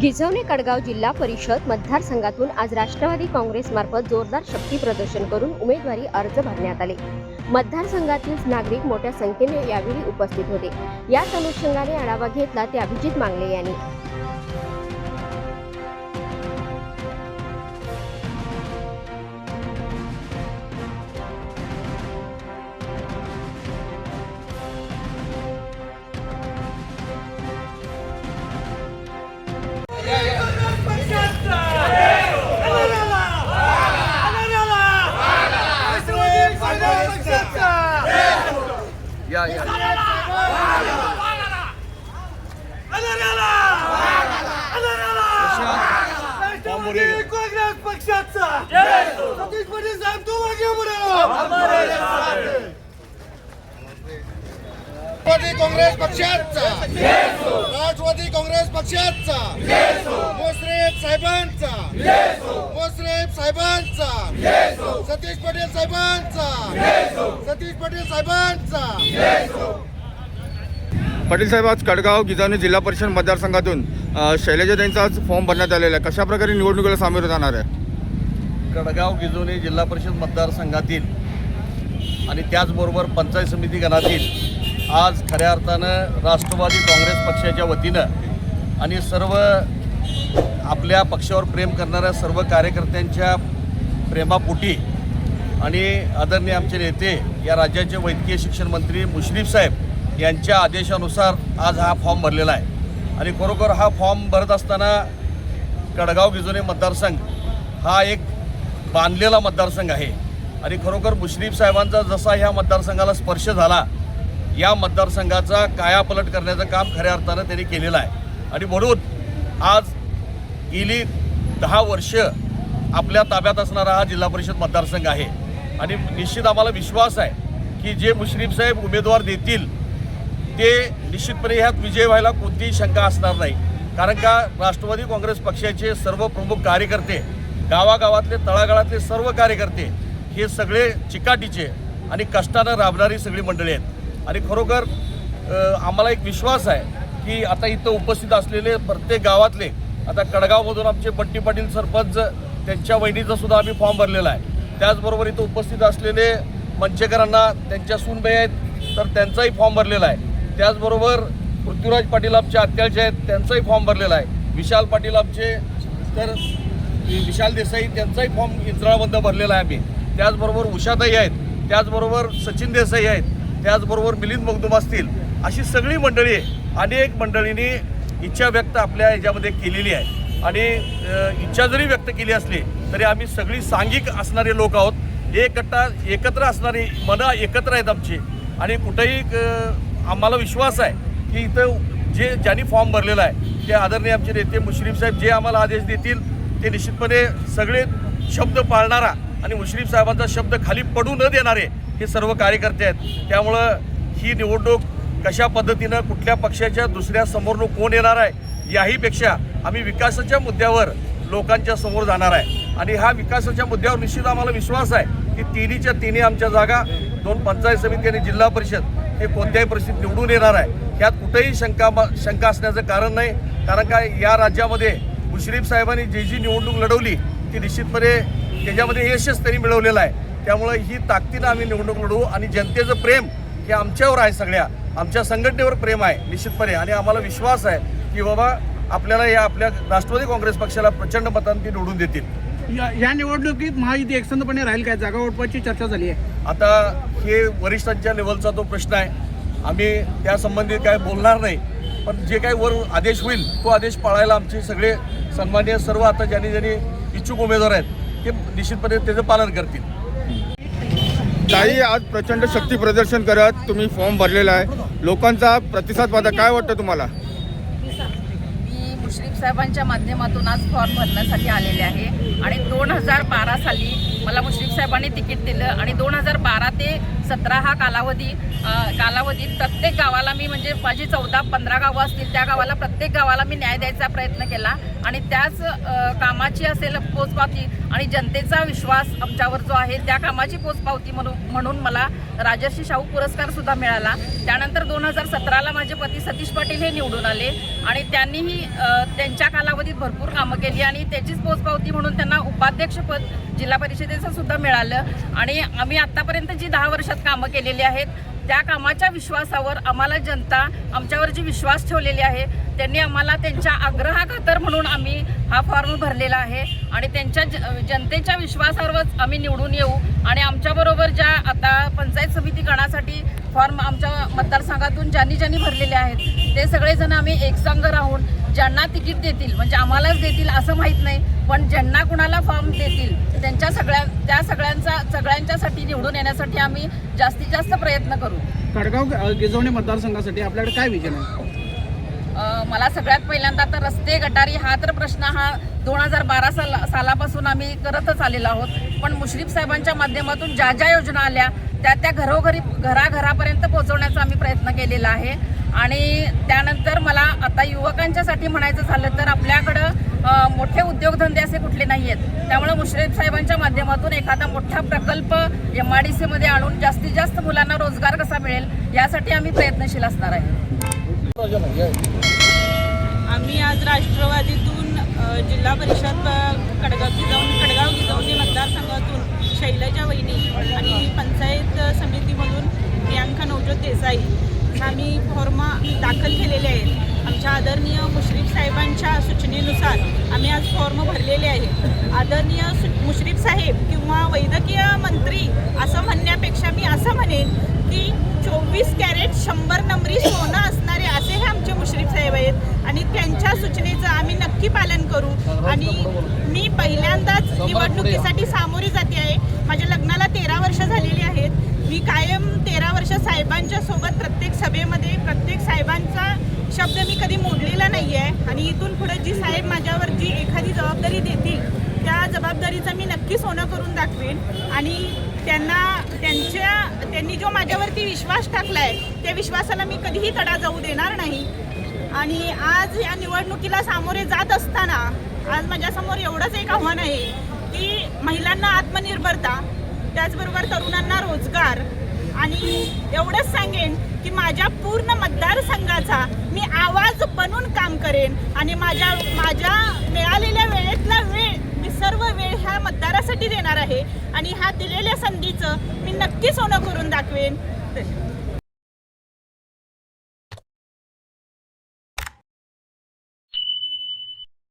गिझवणे कडगाव जिल्हा परिषद मतदारसंघातून आज राष्ट्रवादी काँग्रेसमार्फत जोरदार शक्ती प्रदर्शन करून उमेदवारी अर्ज भरण्यात आले. मतदारसंघातील नागरिक मोठ्या संख्येने यावेळी उपस्थित होते. याच अनुषंगाने आढावा घेतला ते अभिजित मांगले यांनी. या या काँग्रेस पक्षाचा सतीश पाटील साहेब तू मागे राष्ट्रवादी काँग्रेस पक्षाचा. राष्ट्रवादी काँग्रेस पक्षाचा. मोसरेब साहेबांचा. मोसरेब साहेबांचा. सतीश पाटील साहेबांचा. सतीश पाटील साहेबांचा. पाटील साहेब आज कडगाव गिजावणी जिल्हा परिषद मतदारसंघातून अ, शैलजाताईंचा आज फॉर्म भरण्यात आलेला आहे. कशा प्रकारे निवडणुकीला सामोरं जाणार आहे? कडगाव गिजोनी जिल्हा परिषद मतदारसंघातील आणि त्याचबरोबर पंचायत समिती गणातील आज खऱ्या अर्थानं राष्ट्रवादी काँग्रेस पक्षाच्या वतीनं आणि सर्व आपल्या पक्षावर प्रेम करणाऱ्या सर्व कार्यकर्त्यांच्या प्रेमापोटी आणि आदरणीय आमचे नेते या राज्याचे वैद्यकीय शिक्षण मंत्री मुश्रीफ साहेब यांच्या आदेशानुसार आज हा फॉर्म भरलेला आहे. आणि खरोखर हा फॉर्म भरत असताना कडगाव गिजोने मतदारसंघ हा एक बांधलेला मतदारसंघ आहे. आणि खरोखर मुश्रीफ साहेबांचा जसा ह्या मतदारसंघाला स्पर्श झाला या मतदारसंघाचा कायापलट करण्याचं काम खऱ्या अर्थानं त्यांनी केलेलं आहे. आणि म्हणून आज गेली दहा वर्ष आपल्या ताब्यात असणारा हा जिल्हा परिषद मतदारसंघ आहे. आणि निश्चित आम्हाला विश्वास आहे की जे मुश्रीफ साहेब उमेदवार देतील ते निश्चितपणे ह्यात विजय व्हायला कोणतीही शंका असणार नाही. कारण का राष्ट्रवादी काँग्रेस पक्षाचे सर्व प्रमुख कार्यकर्ते गावागावातले तळागाळातले सर्व कार्यकर्ते हे सगळे चिकाटीचे आणि कष्टानं राबणारी सगळी मंडळी आहेत. आणि खरोखर आम्हाला एक विश्वास आहे की आता इथं उपस्थित असलेले प्रत्येक गावातले आता कडगावमधून आमचे पट्टी पाटील सरपंच त्यांच्या वहिनीचा सुद्धा आम्ही फॉर्म भरलेला आहे. त्याचबरोबर इथं उपस्थित असलेले मंचेकरांना त्यांच्या सूनबाई आहेत तर त्यांचाही फॉर्म भरलेला आहे. त्याचबरोबर पृथ्वीराज पाटील आमचे अत्याचे आहेत त्यांचाही फॉर्म भरलेला आहे. विशाल पाटील आमचे तर विशाल देसाई त्यांचाही फॉर्म इंचरामधनं भरलेला आहे आम्ही. त्याचबरोबर उषाताई आहेत त्याचबरोबर सचिन देसाई आहेत. त्याचबरोबर मिलिंद मगदूम असतील अशी सगळी मंडळी अनेक मंडळींनी इच्छा व्यक्त आपल्या याच्यामध्ये केलेली आहे. आणि इच्छा जरी व्यक्त केली असली तरी आम्ही सगळी सांघिक असणारे लोक आहोत. एकटा एकत्र असणारी मनं एकत्र आहेत आमची. आणि कुठेही आम्हाला विश्वास आहे की इथं जे ज्यांनी फॉर्म भरलेला आहे ते आदरणीय आमचे नेते मुश्रीफ साहेब जे आम्हाला आदेश देतील ते निश्चितपणे सगळे शब्द पाळणारा आणि मुश्रीफ साहेबांचा शब्द खाली पडू न देणारे हे सर्व कार्यकर्ते आहेत. त्यामुळं ही निवडणूक कशा पद्धतीनं कुठल्या पक्षाच्या दुसऱ्या समोरनं कोण येणार आहे याहीपेक्षा आम्ही विकासाच्या मुद्द्यावर लोकांच्या समोर जाणार आहे. आणि हा विकासाच्या मुद्द्यावर निश्चित आम्हाला विश्वास आहे की तिन्हीच्या तिन्ही आमच्या जागा दोन पंचायत समिती आणि जिल्हा परिषद हे कोणत्याही परिस्थितीत निवडून येणार आहे. ह्यात कुठेही शंका शंका असण्याचं कारण नाही. कारण का या राज्यामध्ये मुश्रीफ साहेबांनी जी जी निवडणूक लढवली ती निश्चितपणे त्याच्यामध्ये यशच त्यांनी मिळवलेलं आहे. त्यामुळं ही ताकदीनं आम्ही निवडणूक लढवू आणि जनतेचं प्रेम हे आमच्यावर आहे सगळ्या. आमच्या संघटनेवर प्रेम आहे निश्चितपणे. आणि आम्हाला विश्वास आहे की बाबा आपल्याला या आपल्या राष्ट्रवादी काँग्रेस पक्षाला प्रचंड मतांनी निवडून देतील. या या निवडणुकीत महायुती एकसंधपणे राहील काय? जागा वाटपाची चर्चा झाली आहे. आता हे वरिष्ठांच्या लेवलचा तो प्रश्न आहे. आम्ही त्या संबंधित काय बोलणार नाही. पण जे काही वर आदेश होईल तो आदेश पाळायला आमचे सगळे सन्मान्य सर्व आता ज्यांनी ज्यांनी इच्छुक उमेदवार आहेत ते निश्चितपणे त्याचं पालन करतील. ताई आज प्रचंड शक्ती प्रदर्शन करत तुम्ही फॉर्म भरलेला आहे. लोकांचा प्रतिसाद पाहता काय वाटतं तुम्हाला? मी मुश्रीफ साहेबांच्या माध्यमातून आज फॉर्म भरण्यासाठी आलेले आहे. आणि दोन हजार बारा साली मला मुश्रीफ साहेबांनी तिकीट दिलं आणि दोन हजार बारा ते सतरा हा कालावधी कालावधीत प्रत्येक गावाला मी म्हणजे माझी चौदा पंधरा गावं असतील त्या गावाला प्रत्येक गावाला मी न्याय द्यायचा प्रयत्न केला. आणि त्याच कामाची असेल पोचपाती आणि जनतेचा विश्वास आमच्यावर जो आहे त्या कामाची पोचपावती म्हणून म्हणून मला राजर्षी शाहू पुरस्कार सुद्धा मिळाला. त्यानंतर दोन हजार सतराला माझे पती सतीश पाटील हे निवडून आले आणि त्यांनीही त्यांच्या कालावधीत भरपूर कामं केली आणि त्याचीच पोचपावती म्हणून त्यांना उपाध्यक्षपद जिल्हा परिषदेचं सुद्धा मिळालं. आणि आम्ही आत्तापर्यंत जी दहा वर्षात कामं केलेली आहेत त्या कामाच्या विश्वासावर आम्हाला जनता आमच्यावर जी विश्वास ठेवलेली आहे त्यांनी आम्हाला त्यांच्या आग्रहाखातर म्हणून आम्ही हा फॉर्म भरलेला आहे आणि त्यांच्या ज- जनतेच्या विश्वासावरच आम्ही निवडून येऊ आणि आमच्याबरोबर ज्या आता पंचायत समिती गणासाठी फॉर्म आमच्या मतदारसंघातून ज्यांनी ज्यांनी भरलेले आहेत ते सगळेजण आम्ही एकसंघ राहून ज्यांना तिकीट देतील म्हणजे आम्हालाच देतील असं माहीत नाही पण ज्यांना कुणाला फॉर्म देतील त्यांच्या सगळ्या त्या सगळ्यांचा सगळ्यांच्यासाठी निवडून येण्यासाठी आम्ही जास्तीत जास्त प्रयत्न करू. कडगाव अ, गिजवणे मतदारसंघासाठी आपल्याकडे काय विजन आहे? मला सगळ्यात पहिल्यांदा तर रस्ते गटारी हा तर प्रश्न हा दोन हजार बारा साला सालापासून आम्ही करतच आलेलो आहोत. पण मुश्रीफ साहेबांच्या माध्यमातून ज्या ज्या योजना आल्या त्या त्या घरोघरी घराघरापर्यंत पोहोचवण्याचा आम्ही प्रयत्न केलेला आहे. आणि त्यानंतर मला आता युवकांच्यासाठी म्हणायचं झालं तर आपल्याकडं मोठे उद्योगधंदे असे कुठले नाही आहेत त्यामुळे मुश्रीफ साहेबांच्या माध्यमातून एखादा मोठा प्रकल्प एम आय डी सीमध्ये आणून जास्तीत जास्त मुलांना रोजगार कसा मिळेल यासाठी आम्ही प्रयत्नशील असणार आहे. आम्ही आज राष्ट्रवादीतून जिल्हा परिषद अ, कडगाव गिजवणी कडगाव गिजवणी मतदारसंघातून शैलजा वहिनी आणि पंचायत समितीमधून प्रियांका नवजोत देसाई आम्ही फॉर्म दाखल केलेले आहेत. आमच्या आदरणीय मुश्रीफ साहेबांच्या सूचनेनुसार आम्ही आज फॉर्म भरलेले आहे. आदरणीय मुश्रीफ साहेब किंवा वैद्यकीय मंत्री असं म्हणण्यापेक्षा मी असं म्हणेन की चोवीस कॅरेट शंभर नंबरी सोनं असणारे असे हे आमचे मुश्रीफ साहेब आहेत आणि त्यांच्या सूचनेचं आम्ही नक्की पालन करू. आणि मी पहिल्यांदाच निवडणुकीसाठी सामोरी जाते आहे. माझ्या लग्नाला तेरा वर्ष झालेली आहेत. मी कायम तेरा वर्ष साहेबांच्या सोबत प्रत्येक सभेमध्ये प्रत्येक साहेबांचा शब्द मी कधी मोडलेला नाही आहे आणि इथून पुढे जी साहेब माझ्यावर जी एखादी जबाबदारी देतील त्या जबाबदारीचं मी नक्की सोनं करून दाखवेन. आणि त्यांना त्यांच्या त्यांनी जो माझ्यावरती विश्वास टाकला आहे त्या विश्वासाला मी कधीही तडा जाऊ देणार नाही. आणि आज या निवडणुकीला सामोरे जात असताना आज माझ्यासमोर एवढंच एक आव्हान आहे की महिलांना आत्मनिर्भरता त्याचबरोबर तरुणांना रोजगार. आणि एवढंच सांगेन की माझ्या पूर्ण मतदारसंघाचा मी आवाज बनून काम करेन. आणि माझ्या माझ्या मिळालेल्या वेळेतला वेळ मी सर्व वेळ ह्या मतदारासाठी देणार आहे. आणि ह्या दिलेल्या संधीचं मी नक्की सोनं करून दाखवेन.